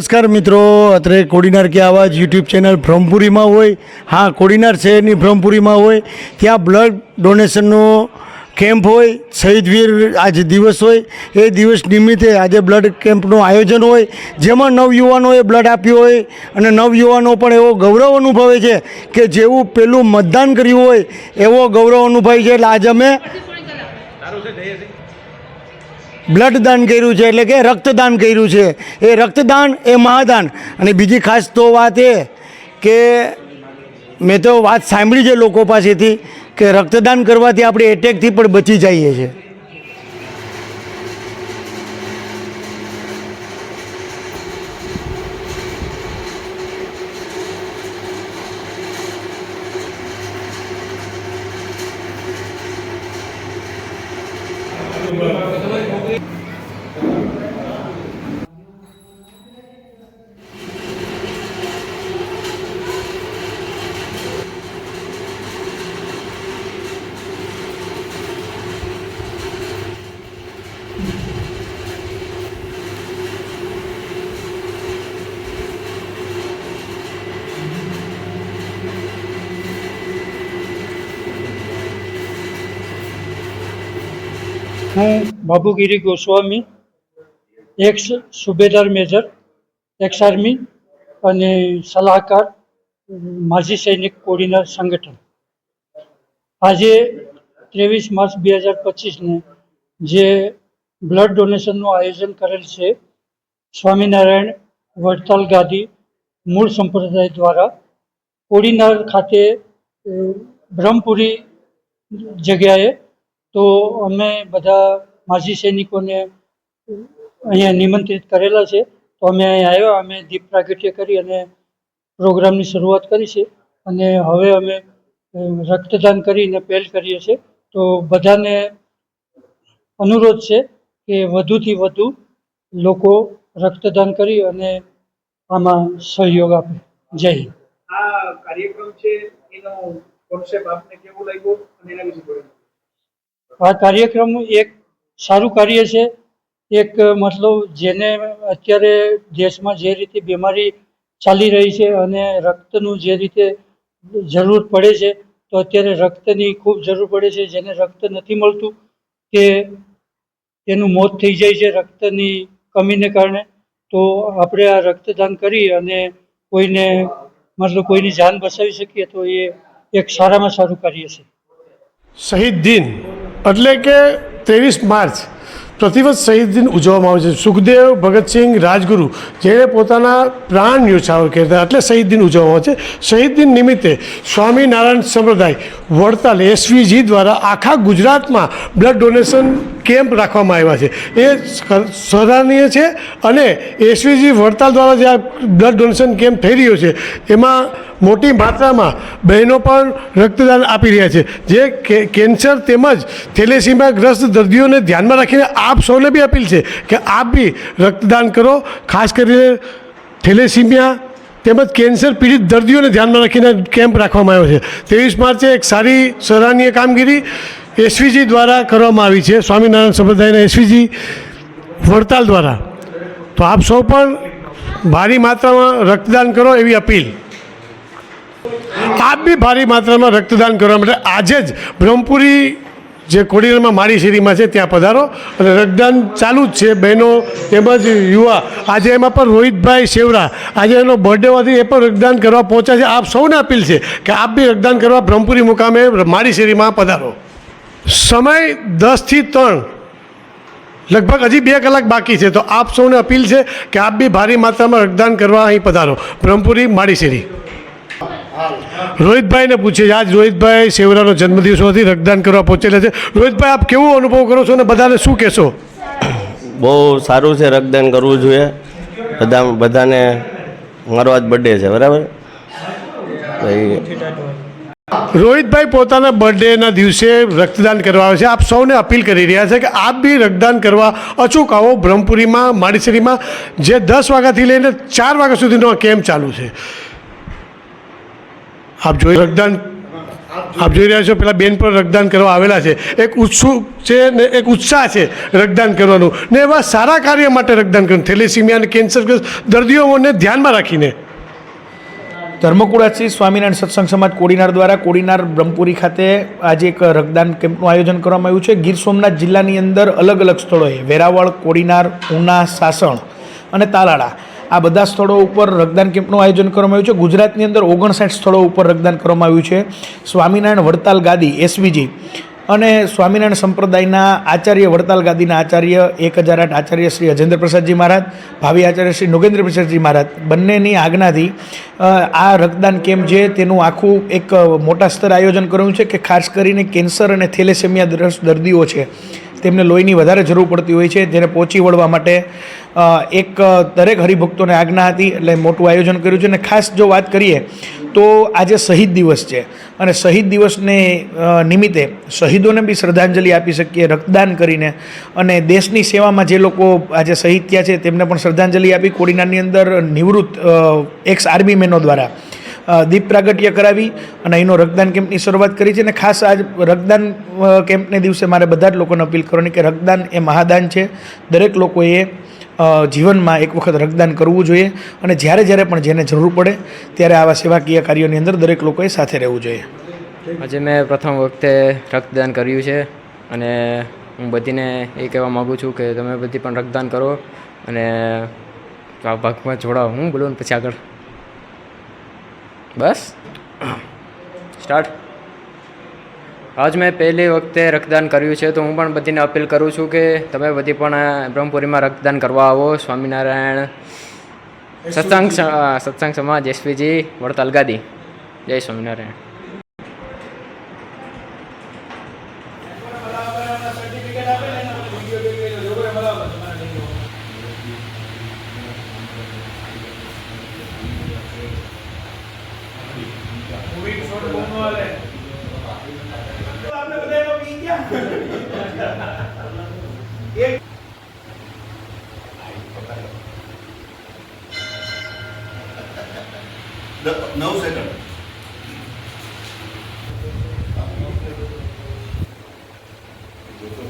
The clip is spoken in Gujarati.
નમસ્કાર મિત્રો, અત્રે કોડીનાર કે આવાજ યુટ્યુબ ચેનલ બ્રહ્મપુરીમાં હોય. હા, કોડીનાર શહેરની બ્રહ્મપુરીમાં હોય. ત્યાં બ્લડ ડોનેશનનો કેમ્પ હોય. શહીદવીર આજે દિવસ હોય. એ દિવસ નિમિત્તે આજે બ્લડ કેમ્પનું આયોજન હોય. જેમાં નવયુવાનોએ બ્લડ આપ્યું હોય અને નવયુવાનો પણ એવો ગૌરવ અનુભવે છે કે જેવું પેલું મતદાન કર્યું હોય, એવો ગૌરવ અનુભવે છે. એટલે આજે અમે બ્લડ દાન કર્યું છે એટલે કે રક્તદાન કર્યું છે. એ રક્તદાન, એ મહાદાન. અને બીજી ખાસ તો વાત એ કે મેં તો વાત સાંભળી છે લોકો પાસેથી કે રક્તદાન કરવાથી આપણે એટેકથી પણ બચી જઈએ છીએ. હું Babugiri Goswami ex subedar major ex army અને સલાહકાર, માજી સૈનિક કોડીનાર સંગઠન. આજે ત્રેવીસ માર્ચ બે હજાર પચીસને જે બ્લડ ડોનેશનનું આયોજન કરેલ છે, સ્વામિનારાયણ વડતાલ ગાદી મૂળ સંપ્રદાય દ્વારા, કોડીનાર ખાતે બ્રહ્મપુરી જગ્યાએ તો અમે બધા માજી સૈનિકોને અહીંયા નિમંત્રિત કરેલા છે. તો અમે અહીં આવ્યા, અમે દીપ પ્રાગટ્ય કરી અને પ્રોગ્રામની શરૂઆત કરી છે. અને હવે અમે રક્તદાન કરીને પહેલ કરીએ છીએ. તો બધાને અનુરોધ છે કે વધુથી વધુ લોકો રક્તદાન કરી અને આમાં સહયોગ આપે. જય આ કાર્યક્રમ છે, એનો કોન્સેપ્ટ આપને કેવો લાગ્યો અને એના વિશે આ કાર્યક્રમ એક સારું કાર્ય છે. એક મતલબ જેને અત્યારે દેશમાં જે રીતે બીમારી ચાલી રહી છે અને રક્તનું જે રીતે જરૂર પડે છે, તો અત્યારે રક્તની ખૂબ જરૂર પડે છે. જેને રક્ત નથી મળતું તે તેનું મોત થઈ જાય છે રક્તની કમીને કારણે, તો આપણે આ રક્તદાન કરી અને કોઈને મતલબ કોઈની જાન બચાવી શકીએ તો એ એક સારામાં સારું કાર્ય છે. શહીદ દિન એટલે કે ત્રેવીસ માર્ચ પ્રતિવત શહીદ દિન ઉજવવામાં આવે છે. સુખદેવ, ભગતસિંહ, રાજગુરુ, જેણે પોતાના પ્રાણ ન્યોછાવર કર્યા એટલે શહીદ દિન ઉજવવામાં આવે છે. શહીદ દિન નિમિત્તે સ્વામિનારાયણ સંપ્રદાય, વડતાલ, એસવીજી દ્વારા આખા ગુજરાતમાં બ્લડ ડોનેશન કેમ્પ રાખવામાં આવ્યા છે. એ સરાહનીય છે અને એસવીજી વડતાલ દ્વારા જે આ બ્લડ ડોનેશન કેમ્પ થઈ રહ્યો છે, એમાં મોટી માત્રામાં બહેનો પણ રક્તદાન આપી રહ્યા છે. જે કેન્સર તેમજ થેલેસીમિયાગ્રસ્ત દર્દીઓને ધ્યાનમાં રાખીને આપ સૌને બી અપીલ છે કે આપ બી રક્તદાન કરો. ખાસ કરીને થેલેસીમિયા તેમજ કેન્સર પીડિત દર્દીઓને ધ્યાનમાં રાખીને કેમ્પ રાખવામાં આવ્યો છે. ત્રેવીસ માર્ચે એક સારી સરાહનીય કામગીરી એસવીજી દ્વારા કરવામાં આવી છે, સ્વામિનારાયણ સંપ્રદાયના એસવીજી વડતાલ દ્વારા. તો આપ સૌ પણ ભારી માત્રામાં રક્તદાન કરો એવી અપીલ. આપ બી ભારી માત્રામાં રક્તદાન કરવા માટે આજે જ બ્રહ્મપુરી જે કોડીનારમાં મારી શેરીમાં છે, ત્યાં પધારો અને રક્તદાન ચાલુ જ છે, બહેનો તેમજ યુવા. આજે એમાં પણ રોહિતભાઈ શેવરા આજે એનો બર્થડે હોવાથી એ પણ રક્તદાન કરવા પહોંચ્યા છે. આપ સૌને અપીલ છે કે આપ બી રક્તદાન કરવા બ્રહ્મપુરી મુકામે મારી શેરીમાં પધારો. સમય દસથી ત્રણ. લગભગ હજી બે કલાક બાકી છે. તો આપ સૌને અપીલ છે કે આપ બી ભારી માત્રામાં રક્તદાન કરવા અહીં પધારો. બ્રહ્મપુરી માડીસેરી રોહિતભાઈને પૂછે છે આજ રોહિતભાઈ સેવરાનો જન્મદિવસ હોવાથી રક્તદાન કરવા પહોંચેલા છે. રોહિતભાઈ, આપ કેવો અનુભવ કરો છો અને બધાને શું કહેશો? બહુ સારું છે રક્તદાન કરવું જોઈએ. બધા બધાને મારો આજ બર્થડે છે, બરાબર? રોહિતભાઈ પોતાના બર્થડેના દિવસે રક્તદાન કરવા આવે છે. આપ સૌને અપીલ કરી રહ્યા છે કે આપ બી રક્તદાન કરવા અચૂક આવો બ્રહ્મપુરીમાં, માડીસરીમાં, જે દસ વાગ્યાથી લઈને ચાર વાગ્યા સુધીનો આ કેમ્પ ચાલુ છે. આપ જોઈ રક્તદાન, આપ જોઈ રહ્યા છો, પેલા બેન પર રક્તદાન કરવા આવેલા છે. એક ઉત્સુક છે ને એક ઉત્સાહ છે રક્તદાન કરવાનું. ને એવા સારા કાર્ય માટે રક્તદાન કરવાનું. થેલેસીમિયા અને કેન્સર દર્દીઓને ધ્યાનમાં રાખીને. ધર્મકુળા શ્રી સ્વામિનારાયણ સત્સંગ સમાજ કોડીનાર દ્વારા કોડીનાર બ્રહ્મપુરી ખાતે આજે એક રક્તદાન કેમ્પનું આયોજન કરવામાં આવ્યું છે. ગીર સોમનાથ જિલ્લાની અંદર અલગ અલગ સ્થળોએ વેરાવળ, કોડીનાર, ઉના, સાસણ અને તાલાળા આ બધા સ્થળો ઉપર રક્તદાન કેમ્પનું આયોજન કરવામાં આવ્યું છે. ગુજરાતની અંદર ઓગણસાઠ સ્થળો ઉપર રક્તદાન કરવામાં આવ્યું છે. સ્વામિનારાયણ વડતાલ ગાદી એસવીજી અને સ્વામિનારાયણ સંપ્રદાયના આચાર્ય વડતાલ ગાદીના આચાર્ય, એક હજાર આઠ આચાર્ય શ્રી અજેન્દ્ર પ્રસાદજી મહારાજ, ભાવિ આચાર્ય શ્રી નોગેન્દ્ર પ્રસાદજી મહારાજ. બંનેની આજ્ઞાથી આ રક્તદાન કેમ્પ જે તેનું આખું એક મોટા સ્તર આયોજન કર્યું છે કે ખાસ કરીને કેન્સર અને થેલેસેમિયા દર્દીઓ છે. તેમને લોહીની વધારે જરૂર પડતી હોય છે, જેને પહોંચી વળવા માટે એક દરેક હરિભક્તોને આજ્ઞા હતી, એટલે મોટું આયોજન કર્યું છે. અને ખાસ જો વાત કરીએ, તો આજે શહીદ દિવસ છે. અને શહીદ દિવસને નિમિત્તે શહીદોને બી શ્રદ્ધાંજલિ આપી શકીએ, રક્તદાન કરીને. અને દેશની સેવામાં જે લોકો આજે શહીદ થયા છે, તેમને પણ શ્રદ્ધાંજલિ આપી, કોડીનારની અંદર નિવૃત્ત એક્સ આર્મી મેનો દ્વારા. દીપ પ્રાગટ્ય કરાવી અને અહીંનો રક્તદાન કેમ્પની શરૂઆત કરી છે. અને ખાસ આજ રક્તદાન કેમ્પને દિવસે મારે બધા જ લોકોને અપીલ કરવાની કે રક્તદાન એ મહાદાન છે. દરેક લોકોએ જીવનમાં એક વખત રક્તદાન કરવું જોઈએ અને જ્યારે જ્યારે પણ જેને જરૂર પડે ત્યારે આવા સેવાકીય કાર્યોની અંદર દરેક લોકોએ સાથે રહેવું જોઈએ. આજે મેં પ્રથમ વખતે રક્તદાન કર્યું છે અને હું બધીને એ કહેવા માગું છું કે તમે બધી પણ રક્તદાન કરો અને આ ભાગમાં જોડાઓ. હું બોલું ને પછી આગળ. બસ. સ્ટાર્ટ આજ મેં પહેલી વખતે રક્તદાન કર્યું છે તો હું પણ બધીને અપીલ કરું છું કે તમે બધી પણ બ્રહ્મપુરીમાં રક્તદાન કરવા આવો. સ્વામિનારાયણ સત્સંગ સત્સંગ સમાજ એસપીજી વડતાલ ગાદી. જય સ્વામિનારાયણ. with us.